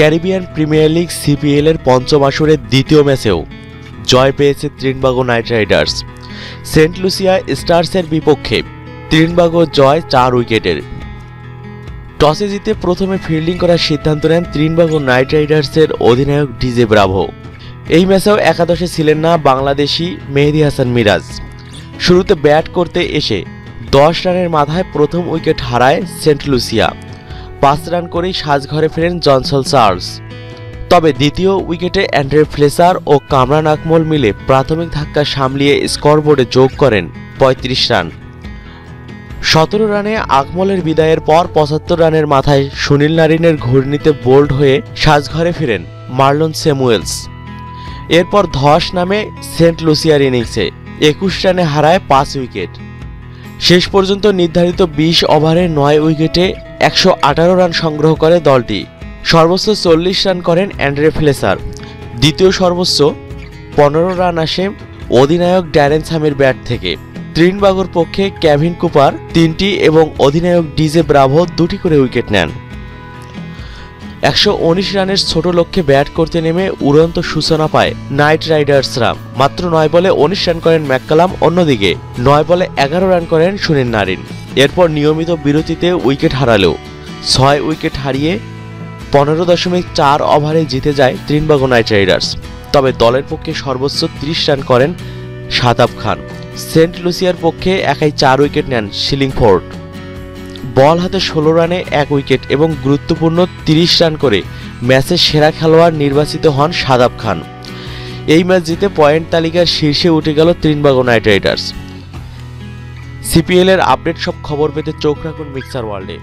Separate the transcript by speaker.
Speaker 1: Caribbean premier league CPL এর পঞ্চম আসরের দ্বিতীয় ম্যাচেও জয় পেয়েছে Trinbago knight riders. Saint Lucia স্টার্সের বিপক্ষে ত্রিনবাগো জয় চার উইকেটের। টসে জিতে প্রথমে ফিল্ডিং করার সিদ্ধান্ত নেন ত্রিনবাগো নাইট রাইডার্সের অধিনায়ক ডিজে ব্রাভো। এই ম্যাচেও একাদশে ছিলেন না বাংলাদেশি মেহেদি হাসান মিরাজ। শুরুতে ব্যাট করতে এসে দশ রানের মাথায় প্রথম উইকেট হারায় সেন্ট লুসিয়া। পাঁচ রান করেই সাজঘরে ফেরেন জনসল চার্লস। তবে দ্বিতীয় উইকেটে অ্যান্ড্রে ফ্লেসার ও কামরান আকমল মিলে প্রাথমিক ধাক্কা সামলিয়ে স্কোরবোর্ডে যোগ করেন পঁয়ত্রিশ রান। সতেরো রানে আকমলের বিদায়ের পর পঁচাত্তর রানের মাথায় সুনীল নারিনের ঘূর্ণিতে বোল্ড হয়ে সাজঘরে ফেরেন মার্লন স্যামুয়েলস। এরপর ধস নামে সেন্ট লুসিয়ার ইনিংসে একুশ রানে হারায় পাঁচ উইকেট। শেষ পর্যন্ত নির্ধারিত বিশ ওভারে নয় উইকেটে একশো আঠারো রান সংগ্রহ করে দলটি। সর্বোচ্চ চল্লিশ রান করেন অ্যান্ড্রে ফ্লেসার। দ্বিতীয় সর্বোচ্চ পনেরো রান আসে অধিনায়ক ড্যারেন সামির ব্যাট থেকে। ত্রিনবাগোর পক্ষে ক্যাভিন কুপার তিনটি এবং অধিনায়ক ডিজে ব্রাভো দুটি করে উইকেট নেন। একশো উনিশ রানের ছোট লক্ষ্যে ব্যাট করতে নেমে উড়ন্ত সূচনা পায় নাইট রাইডার্সরা। মাত্র নয় বলে উনিশ রান করেন ম্যাককালাম অন্যদিকে, নয় বলে এগারো রান করেন সুনীল নারিন। এরপর নিয়মিত বিরতিতে উইকেট হারালেও, ছয় উইকেট হারিয়ে পনেরো দশমিক চার ওভারে জিতে যায় ত্রিনবাগো নাইট রাইডার্স। তবে দলের পক্ষে সর্বোচ্চ ত্রিশ রান করেন শাদাব খান। সেন্ট লুসিয়ার পক্ষে একাই চার উইকেট নেন শিলিংফোর্ড। বল হাতে ষোলো রানে এক উইকেট এবং গুরুত্বপূর্ণ তিরিশ রান করে ম্যাচের সেরা খেলোয়াড় নির্বাচিত হন সাদাব খান। এই ম্যাচ জিতে পয়েন্ট তালিকার শীর্ষে উঠে গেল ত্রিনবাগো নাইট রাইডার্স। সিপিএল এর আপডেট সব খবর পেতে চোখ রাখুন মিক্সার ওয়ার্ল্ডে।